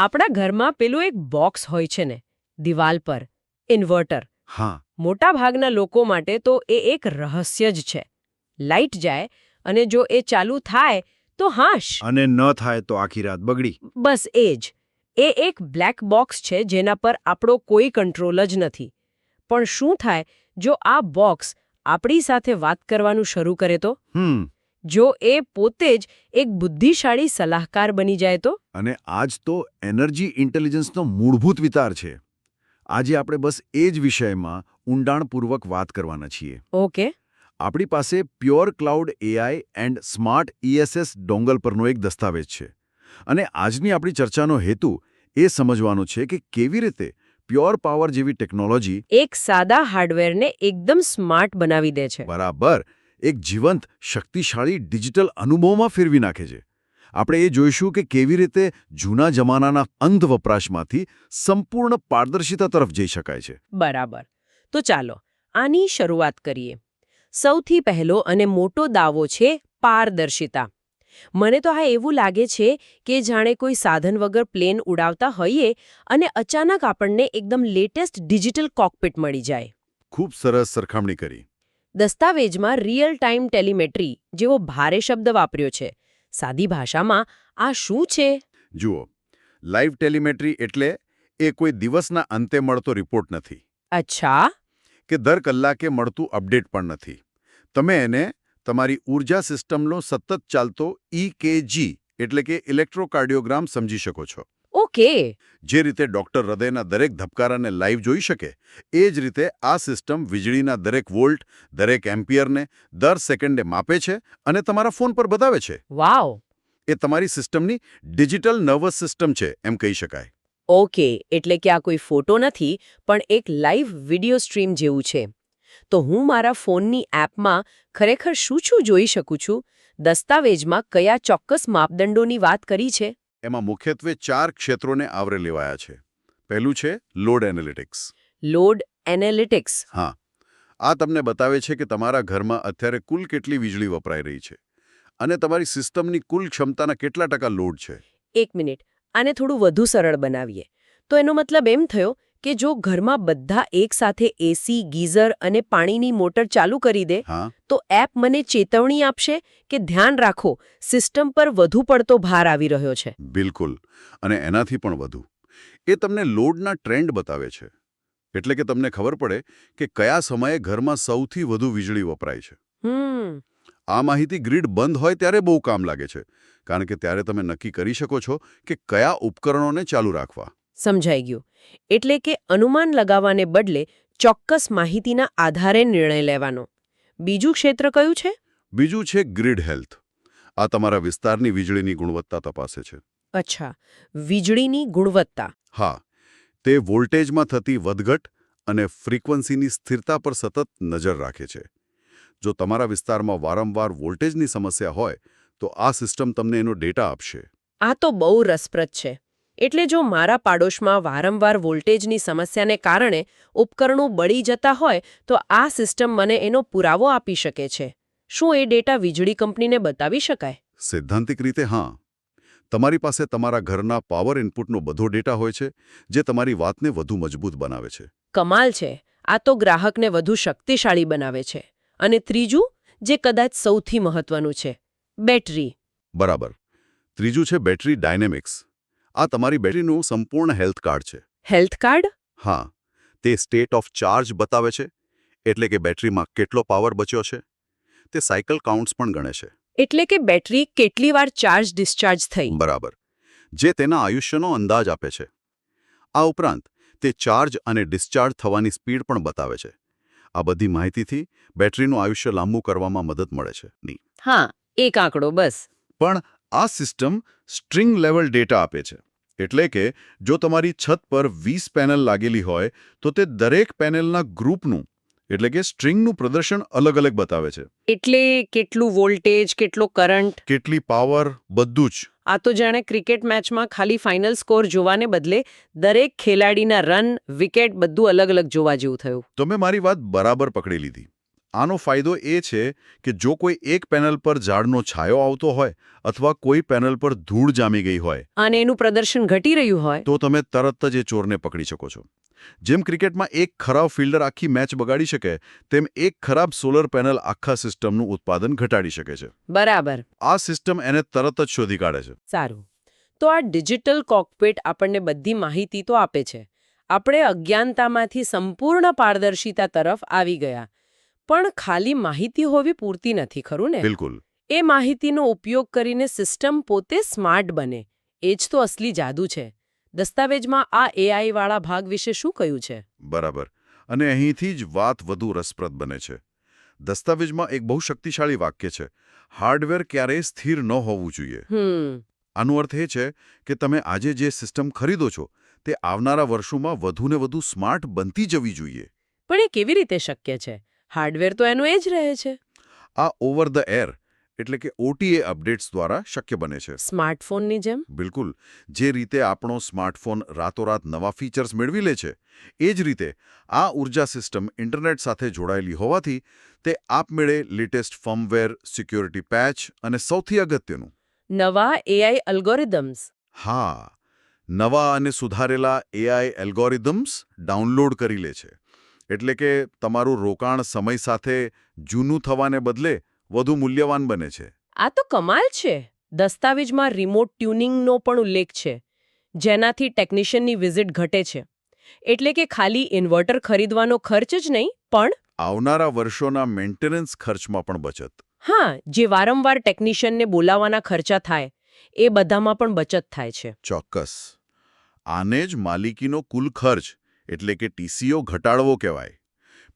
આપણા ઘરમાં પેલું એક બોક્સ હોય છે ને દિવાલ પર ઇન્વર્ટર. હા. મોટા ભાગના લોકો માટે તો એ એક રહસ્ય જ છે. લાઇટ જાય અને જો એ ચાલુ થાય તો હાશ. અને ન થાય તો આખી રાત બગડી. બસ એ જ. એ એક બ્લેક બોક્સ છે જેના પર આપણો કોઈ કંટ્રોલ જ નથી. પણ શું થાય જો આ બોક્સ આપણી સાથે વાત કરવાનું શરૂ કરે તો? હમ. જો એ પોતે જ એક બુદ્ધિશાળી સલાહકાર બની જાય તો? અને આજ તો એનર્જી ઇન્ટેલિજન્સનો મૂળભૂત વિચાર છે. આજે આપણે બસ એ જ વિષયમાં ઊંડાણપૂર્વક વાત કરવાના છીએ. ઓકે. આપણી પાસે pure cloud AI and smart ESS dongle પરનો એક દસ્તાવેજ છે. અને આજની આપણી ચર્ચાનો હેતુ એ સમજવાનો છે કે કેવી રીતે પ્યોર પાવર જેવી ટેકનોલોજી એક સાદા હાર્ડવેરને એકદમ સ્માર્ટ બનાવી દે છે. બરાબર. એક જીવંત શક્તિશાળી ડિજિટલ અનુભવમાં ફેરવી નાખે છે. આપણે એ જોઈશું કે કેવી રીતે જૂના જમાનાના અંધ વપરાશમાંથી સંપૂર્ણ પારદર્શિતા તરફ જઈ શકાય છે. બરાબર. તો ચાલો આની શરૂઆત કરીએ. સૌથી પહેલો અને મોટો દાવો છે પારદર્શિતા. મને તો આ એવું લાગે છે કે જાણે કોઈ સાધન વગર પ્લેન ઉડાવતા હોઈએ અને અચાનક આપણને એકદમ લેટેસ્ટ ડિજિટલ કોકપિટ મળી જાય. ખૂબ સરસ સરખામણી કરી. દસ્તાવેજમાં રિયલ ટાઈમ ટેલિમેટ્રી જેવો ભારે શબ્દ વાપર્યો છે. સાદી ભાષામાં આ શું છે? જુઓ લાઈવ ટેલિમેટ્રી એટલે એ કોઈ દિવસના અંતે મળતો રિપોર્ટ નથી. અચ્છા. કે દર કલાકે મળતું અપડેટ પણ નથી. તમે એને તમારી ઊર્જા સિસ્ટમનો સતત ચાલતો ઇકેજી એટલે કે ઇલેક્ટ્રોકાર્ડિયોગ્રામ સમજી શકો છો. ઓકે. જે રીતે ડોક્ટર હૃદયના દરેક ધબકારાને લાઈવ જોઈ શકે એ જ રીતે આ સિસ્ટમ વીજળીના દરેક વોલ્ટ દરેક એમ્પિયરને દર સેકન્ડે માપે છે અને તમારા ફોન પર બતાવે છે. વાવ. એ તમારી સિસ્ટમની ડિજિટલ નર્વસ સિસ્ટમ છે એમ કહી શકાય. ઓકે એટલે કે આ કોઈ ફોટો નથી પણ એક લાઈવ વિડિયો સ્ટ્રીમ જેવું છે. તો હું મારા ફોનની એપમાં ખરેખર શું શું જોઈ શકું છું? દસ્તાવેજમાં કયા ચોક્કસ માપદંડોની વાત કરી છે? એમાં મુખ્યત્વે ચાર ક્ષેત્રોને આવરે લેવાયા છે. પહેલું છે લોડ એનાલિટિક્સ. Load analytics. હા. આ તમને બતાવે છે કે તમારા ઘરમાં અત્યારે કુલ કેટલી વીજળી વપરાઈ રહી છે અને તમારી સિસ્ટમની કુલ ક્ષમતાના કેટલા ટકા લોડ છે? એક મિનિટ. આને થોડું વધુ સરળ બનાવીએ. તો એનો મતલબ એમ થયો કે જો ઘરમાં બધા એકસાથે એસી ગીઝર અને પાણીની મોટર ચાલુ કરી દે તો એપ મને ચેતવણી આપશે કે ધ્યાન રાખો સિસ્ટમ પર વધુ પડતો ભાર આવી રહ્યો છે. બિલકુલ. અને એનાથી પણ વધુ. એ તમને લોડના ટ્રેન્ડ બતાવે છે. એટલે કે તમને ખબર પડે કે કયા સમયે ઘરમાં સૌથી વધુ વીજળી વપરાય છે. હમ. આ માહિતી ગ્રીડ બંધ હોય ત્યારે બહુ કામ લાગે છે. કારણ કે ત્યારે તમે નક્કી કરી શકો છો કે કયા ઉપકરણોને ચાલુ રાખવા. સમજાઈ ગયું. એટલે કે અનુમાન લગાવવાને બદલે ચોક્કસ માહિતીના આધારે નિર્ણય લેવાનો. બીજું ક્ષેત્ર કયું છે? બીજું છે ગ્રીડ હેલ્થ. આ તમારા વિસ્તારની વીજળીની ગુણવત્તા તપાસે છે. અચ્છા વીજળીની ગુણવત્તા. હા તે વોલ્ટેજમાં થતી વધઘટ અને ફ્રીક્વન્સીની સ્થિરતા પર સતત નજર રાખે છે. જો તમારા વિસ્તારમાં વારંવાર વોલ્ટેજની સમસ્યા હોય તો આ સિસ્ટમ તમને એનો ડેટા આપશે. આ તો બહુ રસપ્રદ છે. એટલે જો મારા પાડોશમાં વારંવાર વોલ્ટેજની સમસ્યાને કારણે ઉપકરણો બળી જતા હોય તો આ સિસ્ટમ મને એનો પુરાવો આપી શકે છે. શું એ ડેટા વીજળી કંપનીને બતાવી શકાય? સૈદ્ધાંતિક રીતે હા. તમારી પાસે તમારા ઘરના પાવર ઇનપુટનો બધો ડેટા હોય છે જે તમારી વાતને વધુ મજબૂત બનાવે છે. કમાલ છે. આ તો ગ્રાહકને વધુ શક્તિશાળી બનાવે છે. અને ત્રીજું જે કદાચ સૌથી મહત્વનું છે બેટરી. બરાબર. ત્રીજું છે બેટરી ડાયનેમિક્સ. આ તમારી બેટરીનું સંપૂર્ણ હેલ્થ કાર્ડ છે. Health card? હા. તે સ્ટેટ ઓફ ચાર્જ બતાવે છે એટલે કે બેટરીમાં કેટલો પાવર બચ્યો છે. તે સાયકલ કાઉન્ટ્સ પણ ગણે છે. એટલે કે બેટરી કેટલી વાર ચાર્જ ડિસ્ચાર્જ થઈ? બરાબર. જે તેના આયુષ્યનો અંદાજ આપે છે. આ ઉપરાંત તે ચાર્જ અને ડિસ્ચાર્જ થવાની સ્પીડ પણ બતાવે છે. આ બધી માહિતીથી બેટરીનું આયુષ્ય લાંબુ કરવામાં મદદ મળે છે. હા એક આંકડો બસ. પણ આ સિસ્ટમ સ્ટ્રિંગ લેવલ ડેટા આપે છે. એટલે કે જો તમારી છત પર 20 પેનલ લાગેલી હોય તો તે દરેક પેનલના ગ્રુપનું એટલે કે સ્ટ્રિંગનું પ્રદર્શન અલગ અલગ બતાવે છે. એટલે કેટલું વોલ્ટેજ કેટલો કરંટ? કેટલી પાવર બધું જ. આ તો જાણે ક્રિકેટ મેચમાં ખાલી ફાઇનલ સ્કોર જોવાને બદલે દરેક ખેલાડીના રન વિકેટ બધું અલગ અલગ જોવા જેવું થયું. તમે મારી વાત બરાબર પકડી લીધી. આનો ફાયદો એ છે કે જો કોઈ એક પેનલ પર ઝાડનો છાયો આવતો હોય અથવા કોઈ પેનલ પર ધૂળ જામી ગઈ હોય અને એનું પ્રદર્શન ઘટી રહ્યું હોય તો તમે તરત જ એ ચોરને પકડી શકો છો. જેમ ક્રિકેટમાં એક ખરાબ ફિલ્ડર આખી મેચ બગાડી શકે તેમ એક ખરાબ સોલર પેનલ આખા સિસ્ટમનું ઉત્પાદન ઘટાડી શકે છે. બરાબર. આ સિસ્ટમ એને તરત જ શોધી કાઢે છે. સારું. તો આ ડિજિટલ કોકપેટ આપણને બધી માહિતી તો આપે છે. આપણે અજ્ઞાનતામાંથી સંપૂર્ણ પારદર્શિતા તરફ આવી ગયા. પણ ખાલી માહિતી હોવી પૂરતી નથી ખરું ને? બિલકુલ. એ માહિતીનો ઉપયોગ કરીને સિસ્ટમ પોતે સ્માર્ટ બને. એ જ તો અસલી જાદુ છે. દસ્તાવેજમાં આ એઆઈ વાળા ભાગ વિશે શું કહ્યું છે? બરાબર. અને અહીંથી જ વાત વધુ રસપ્રદ બને છે. દસ્તાવેજમાં એક બહુ શક્તિશાળી વાક્ય છે. હાર્ડવેર ક્યારેય સ્થિર ન હોવું જોઈએ. આનો અર્થ એ છે કે તમે આજે જે સિસ્ટમ ખરીદો છો તે આવનારા વર્ષોમાં વધુને વધુ સ્માર્ટ બનતી જવી જોઈએ. પણ એ કેવી રીતે શક્ય છે? હાર્ડવેર તો એનું એ જ રહે છે. આ ઓવર ધ એર એટલે કે ઓટીએ અપડેટ્સ દ્વારા શક્ય બને છે. સ્માર્ટફોનની જેમ? બિલકુલ. જે રીતે આપણો સ્માર્ટફોન રાતોરાત નવા ફીચર્સ મેળવી લે છે એ જ રીતે આ ઊર્જા સિસ્ટમ ઇન્ટરનેટ સાથે જોડાયેલી હોવાથી તે આપમેળે લેટેસ્ટ ફર્મવેર સિક્યોરિટી પેચ અને સૌથી અગત્યનું. નવા એઆઈ અલ્ગોરિધમ્સ. હા. નવા અને સુધારેલા એઆઈ એલ્ગોરિધમ્સ ડાઉનલોડ કરી લે છે. એટલે કે તમારું રોકાણ સમય સાથે જૂનું થવાને બદલે વધુ મૂલ્યવાન બને છે. આ તો કમાલ છે. દસ્તાવેજમાં રિમોટ ટ્યુનિંગનો પણ ઉલ્લેખ છે જેનાથી ટેકનિશિયનની વિઝિટ ઘટે છે. એટલે કે ખાલી ઇન્વર્ટર ખરીદવાનો ખર્ચ જ નહીં પણ આવનારા વર્ષોના મેન્ટેનન્સ ખર્ચમાં પણ બચત. હા જે વારંવાર ટેકનિશિયનને બોલાવવાના ખર્ચા થાય એ બધામાં પણ બચત થાય છે. ચોક્કસ. આને જ માલિકીનો કુલ ખર્ચ એટલે કે ટીસીઓ ઘટાડવો કહેવાય.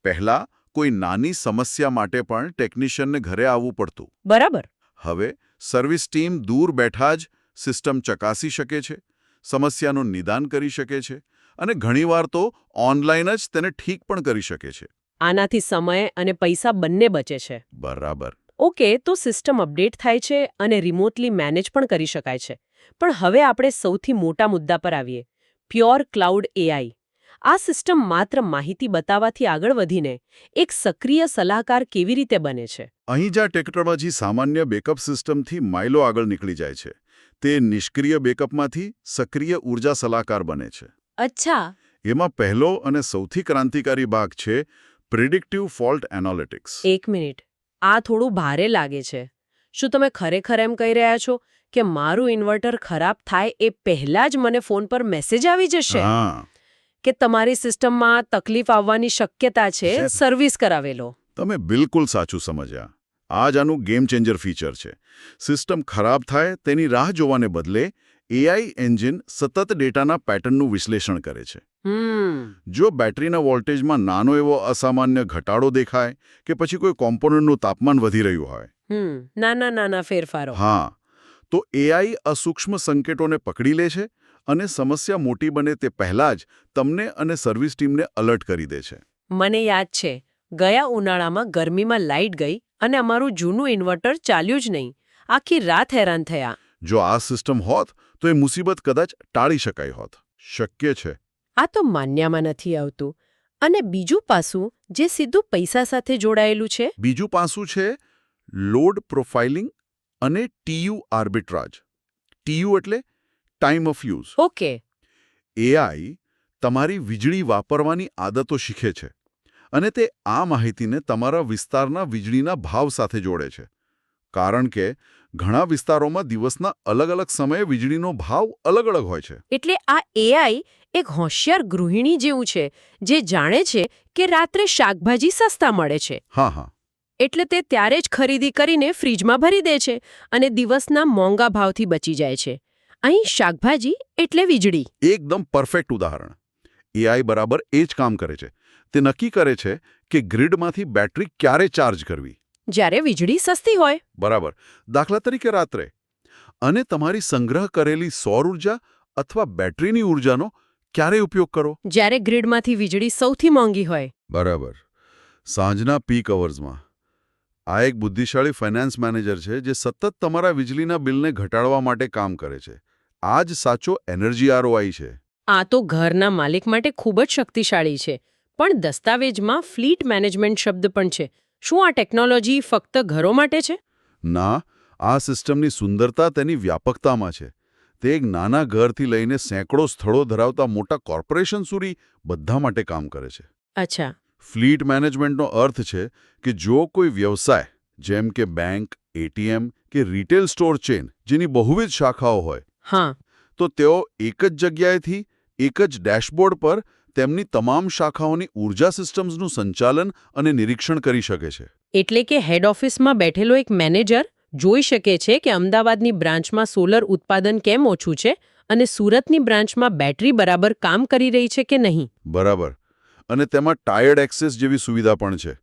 પહેલા કોઈ નાની સમસ્યા માટે પણ ટેકનિશિયનને ઘરે આવવું પડતું. બરાબર. હવે સર્વિસ ટીમ દૂર બેઠા જ સિસ્ટમ ચકાસી શકે છે સમસ્યાનું નિદાન કરી શકે છે અને ઘણીવાર તો ઓનલાઈન જ તેને ઠીક પણ કરી શકે છે. આનાથી સમય અને પૈસા બંને બચે છે. બરાબર. ઓકે તો સિસ્ટમ અપડેટ થાય છે અને રિમોટલી મેનેજ પણ કરી શકાય છે. પણ હવે આપણે સૌથી મોટા મુદ્દા પર આવીએ. Pure cloud AI. આ સિસ્ટમ માત્ર માહિતી બતાવવાથી આગળ વધીને એક સક્રિય સલાહકાર કેવી રીતે બને છે? અહીં જ્યાં ટેકનોલોજી સામાન્ય બેકઅપ સિસ્ટમથી માઇલો આગળ નીકળી જાય છે તે નિષ્ક્રિય બેકઅપમાંથી સક્રિય ઊર્જા સલાહકાર બને છે. અચ્છા. એમાં પહેલો અને સૌથી ક્રાંતિકારી ભાગ છે પ્રિડિક્ટિવ ફોલ્ટ એનાલિટિક્સ. એક મિનિટ. આ થોડું ભારે લાગે છે. શું તમે ખરેખર એમ કહી રહ્યા છો કે મારું ઇન્વર્ટર ખરાબ થાય એ પહેલા જ મને ફોન પર મેસેજ આવી જશે? હા. કે તમારી સિસ્ટમમાં તકલીફ આવવાની શક્યતા છે. સર્વિસ કરાવેલો તમે બિલકુલ સાચું સમજ્યા. આ જ આનું ગેમ ચેન્જર ફીચર છે. સિસ્ટમ ખરાબ થાય તેની રાહ જોવાને બદલે એઆઈ એન્જિન સતત ડેટાના પેટર્નનું વિશ્લેષણ કરે છે. જો બેટરીના વોલ્ટેજમાં નાનો એવો અસામાન્ય ઘટાડો દેખાય કે પછી કોઈ કોમ્પોનન્ટનું તાપમાન વધી રહ્યું હોય. નાના નાના ફેરફારો. હા. તો એઆઈ અસૂક્ષ્મ સંકેતોને પકડી લે છે અને સમસ્યા મોટી બને તે પહેલાં જ તમને અને સર્વિસ ટીમને અલર્ટ કરી દે છે. મને યાદ છે ગયા ઉનાળામાં ગરમીમાં લાઇટ ગઈ અને અમારું જૂનું ઇન્વર્ટર ચાલ્યું જ નહીં. આખી રાત હેરાન થયા. જો આ સિસ્ટમ હોત તો એ મુસીબત કદાચ ટાળી શકાય હોત. શક્ય છે. આ તો માન્યામાં નથી આવતું. અને બીજું પાસું જે સીધું પૈસા સાથે જોડાયેલું છે? બીજું પાસું છે લોડ પ્રોફાઇલિંગ અને ટીયુ આર્બિટ્રાજ. ટીયુ એટલે time of use okay AI તમારી વીજળી વાપરવાની આદતો શીખે છે અને તે આ માહિતીને તમારા વિસ્તારના વીજળીના ભાવ સાથે જોડે છે. કારણ કે ઘણા વિસ્તારોમાં દિવસના અલગ અલગ સમયે વીજળીનો ભાવ અલગ અલગ હોય છે. એટલે આ એઆઈ એક હોશિયાર ગૃહિણી જેવું છે જે જાણે છે કે રાત્રે શાકભાજી સસ્તા મળે છે. હા હા. એટલે તે ત્યારે જ ખરીદી કરીને ફ્રીજમાં ભરી દે છે અને દિવસના મોંઘા ભાવથી બચી જાય છે. અહીં શાકભાજી એટલે વીજળી. એકદમ પરફેક્ટ ઉદાહરણ. એઆઈ બરાબર એ જ કામ કરે છે. તે નક્કી કરે છે કે ગ્રીડમાંથી બેટરી ક્યારે ચાર્જ કરવી. જ્યારે વીજળી સસ્તી હોય. બરાબર. દાખલા તરીકે રાત્રે. અને તમારી સંગ્રહ કરેલી સૌર ઊર્જા અથવા બેટરીની ઉર્જાનો ક્યારે ઉપયોગ કરો? જ્યારે ગ્રીડમાંથી વીજળી સૌથી મોંઘી હોય. બરાબર. સાંજના પીક અવર્સમાં આ એક બુદ્ધિશાળી ફાઇનાન્સ મેનેજર છે જે સતત તમારા વીજળીના બિલને ઘટાડવા માટે કામ કરે છે. આ જ સાચો એનર્જી આરઓઆઈ છે. આ તો ઘરના માલિક માટે ખૂબ જ શક્તિશાળી છે પણ દસ્તાવેજમાં ફ્લીટ મેનેજમેન્ટ શબ્દ પણ છે. શું આ ટેકનોલોજી ફક્ત ઘરો માટે છે? ના આ સિસ્ટમની સુંદરતા તેની વ્યાપકતામાં છે. તે એક નાના ઘરથી લઈને સેંકડો સ્થળો ધરાવતા મોટા કોર્પોરેશન સુધી બધા માટે કામ કરે છે. અચ્છા. ફ્લીટ મેનેજમેન્ટનો અર્થ છે કે જો કોઈ વ્યવસાય જેમ કે બેંક એટીએમ કે રિટેલ સ્ટોર ચેન જેની બહુવિધ શાખાઓ હોય હા. તો તેઓ એક જ જગ્યાએથી એક જ ડેશબોર્ડ પર તેમની તમામ શાખાઓની ઊર્જા સિસ્ટમ્સનું સંચાલન અને નિરીક્ષણ કરી શકે છે. એટલે કે હેડ ઓફિસમાં બેઠેલો એક મેનેજર જોઈ શકે છે કે અમદાવાદની બ્રાન્ચમાં સોલર ઉત્પાદન કેમ ઓછું છે અને સુરતની બ્રાન્ચમાં બેટરી બરાબર કામ કરી રહી છે કે નહીં. બરાબર. અને તેમાં ટાયર્ડ એક્સેસ જેવી સુવિધા પણ છે.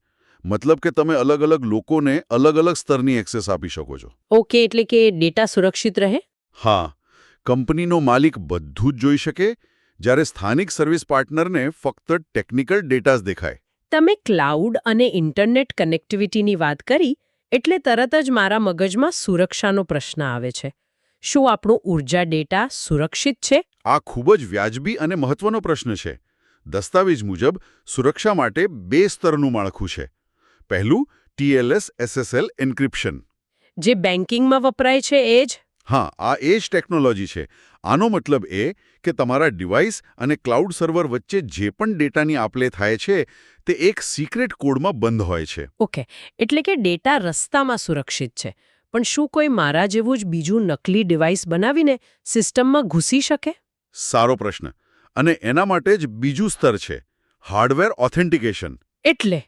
મતલબ કે તમે અલગ અલગ લોકોને અલગ અલગ સ્તરની એક્સેસ આપી શકો છો. ઓકે એટલે કે ડેટા સુરક્ષિત રહે? હા. કંપનીનો માલિક બધું જ જોઈ શકે જ્યારે સ્થાનિક સર્વિસ પાર્ટનરને ફક્ત ટેકનિકલ ડેટા જ દેખાય. તમે ક્લાઉડ અને ઇન્ટરનેટ કનેક્ટિવિટીની વાત કરી એટલે તરત જ મારા મગજમાં સુરક્ષાનો પ્રશ્ન આવે છે. શું આપણો ઊર્જા ડેટા સુરક્ષિત છે? આ ખૂબ જ વ્યાજબી અને મહત્વનો પ્રશ્ન છે. દસ્તાવેજ મુજબ સુરક્ષા માટે બે સ્તરનું માળખું છે. પહેલું ટીએલએસ એસએસએલ એન્ક્રિપ્શન. જે બેન્કિંગમાં વપરાય છે એ જ હા આ એ જ ટેકનોલોજી છે. આનો મતલબ એ કે તમારા ડિવાઇસ અને ક્લાઉડ સર્વર વચ્ચે જે પણ ડેટાની આપલે થાય છે તે એક સિક્રેટ કોડમાં બંધ હોય છે. ઓકે એટલે કે ડેટા રસ્તામાં સુરક્ષિત છે. પણ શું કોઈ મારા જેવું જ બીજું નકલી ડિવાઇસ બનાવીને સિસ્ટમમાં ઘૂસી શકે? સારો પ્રશ્ન. અને એના માટે જ બીજું સ્તર છે હાર્ડવેર ઓથેન્ટિકેશન. એટલે?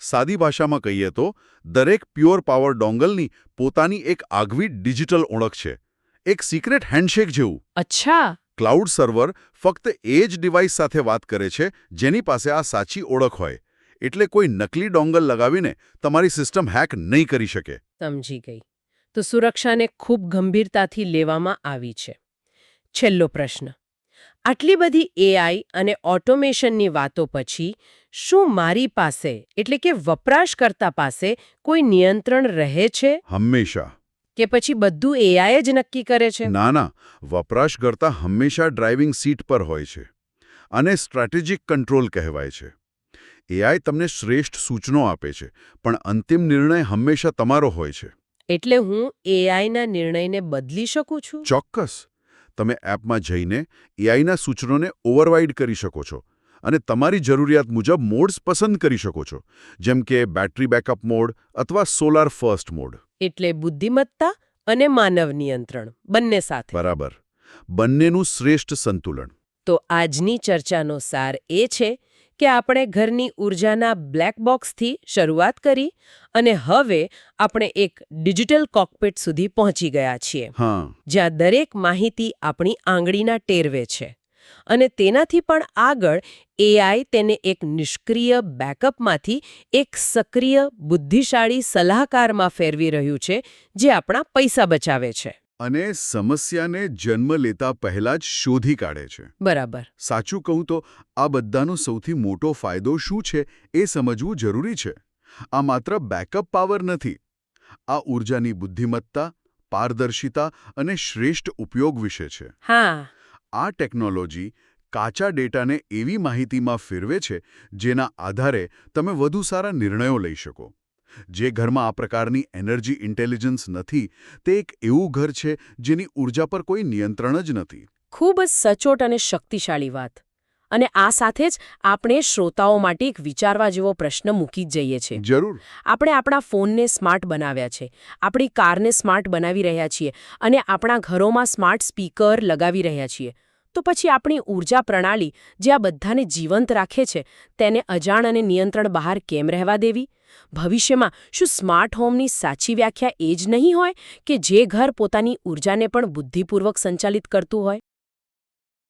સાદી ભાષામાં કહીએ તો દરેક પ્યોર પાવર ડોંગલની પોતાની એક આગવી ડિજિટલ ઓળખ છે. એક સિક્રેટ હેન્ડશેક જેવું. અચ્છા. ક્લાઉડ સર્વર ફક્ત એ જ ડિવાઇસ સાથે વાત કરે છે જેની પાસે આ સાચી ઓળખ હોય. એટલે કોઈ નકલી ડોંગલ લગાવીને તમારી સિસ્ટમ હેક નહીં કરી શકે. સમજી ગઈ. તો સુરક્ષાને ખૂબ ગંભીરતાથી લેવામાં આવી છે. છેલ્લો પ્રશ્ન. આટલી બધી એઆઈ અને ઓટોમેશનની વાતો પછી શું મારી પાસે એટલે કે વપરાશકર્તા પાસે કોઈ નિયંત્રણ રહે છે? હંમેશા. કે પછી બધું એઆઈ જ નક્કી કરે છે? ના ના. વપરાશકર્તા હંમેશા ડ્રાઇવિંગ સીટ પર હોય છે અને સ્ટ્રેટેજિક કંટ્રોલ કહેવાય છે. એઆઈ તમને શ્રેષ્ઠ સૂચનો આપે છે પણ અંતિમ નિર્ણય હંમેશા તમારો હોય છે. એટલે હું એઆઈના નિર્ણયને બદલી શકું છું? ચોક્કસ. તમે એપમાં જઈને એઆઈના સૂચનોને ઓવરવાઇડ કરી શકો છો. અને તમારી જરૂરિયાત મુજબ મોડ્સ પસંદ કરી શકો છો જેમ કે બેટરી બેકઅપ મોડ અથવા સોલાર ફર્સ્ટ મોડ. એટલે બુદ્ધિમત્તા અને માનવ નિયંત્રણ બંને સાથે. બરાબર. બંનેનું શ્રેષ્ઠ સંતુલન. તો આજની ચર્ચાનો સાર એ છે કે આપણે ઘરની ઉર્જાના બ્લેક બોક્સથી શરૂઆત કરી અને હવે આપણે એક ડિજિટલ કોકપેટ સુધી પહોંચી ગયા છીએ હા. જ્યાં દરેક માહિતી આપણી આંગળીના ટેરવે છે. અને તેનાથી પણ આગળ એઆઈ તેને એક નિષ્ક્રિય બેકઅપમાંથી એક સક્રિય બુદ્ધિશાળી સલાહકારમાં ફેરવી રહ્યું છે જે આપણા પૈસા બચાવે છે. અને સમસ્યાને જન્મ લેતા પહેલા જ શોધી કાઢે છે. બરાબર. સાચું કહું તો આ બધાનો સૌથી મોટો ફાયદો શું છે એ સમજવું જરૂરી છે. આ માત્ર બેકઅપ પાવર નથી. આ ઊર્જાની બુદ્ધિમત્તા પારદર્શિતા અને શ્રેષ્ઠ ઉપયોગ વિશે છે. હા. આ ટેકનોલોજી કાચા ડેટાને એવી માહિતીમાં ફેરવે છે, જેના આધારે તમે વધુ સારા નિર્ણયો લઈ શકો. જે ઘરમાં આ પ્રકારની એનર્જી ઇન્ટેલિજન્સ નથી, તે એક એવું ઘર છે જેની ઊર્જા પર કોઈ નિયંત્રણ જ નથી. ખૂબ જ સચોટ અને શક્તિશાળી વાત. અને આ સાથે જ આપણે શ્રોતાઓ માટે એક વિચારવા જેવો પ્રશ્ન મૂકી જ જઈએ છીએ. જરૂર. આપણે આપણા ફોનને સ્માર્ટ બનાવ્યા છે. આપણી કારને સ્માર્ટ બનાવી રહ્યા છીએ અને આપણા ઘરોમાં સ્માર્ટ સ્પીકર લગાવી રહ્યા છીએ. તો પછી આપણી ઊર્જા પ્રણાલી જે આ બધાને જીવંત રાખે છે તેને અજાણ અને નિયંત્રણ બહાર કેમ રહેવા દેવી? ભવિષ્યમાં શું સ્માર્ટ હોમની સાચી વ્યાખ્યા એ જ નહીં હોય કે જે ઘર પોતાની ઊર્જાને પણ બુદ્ધિપૂર્વક સંચાલિત કરતું હોય?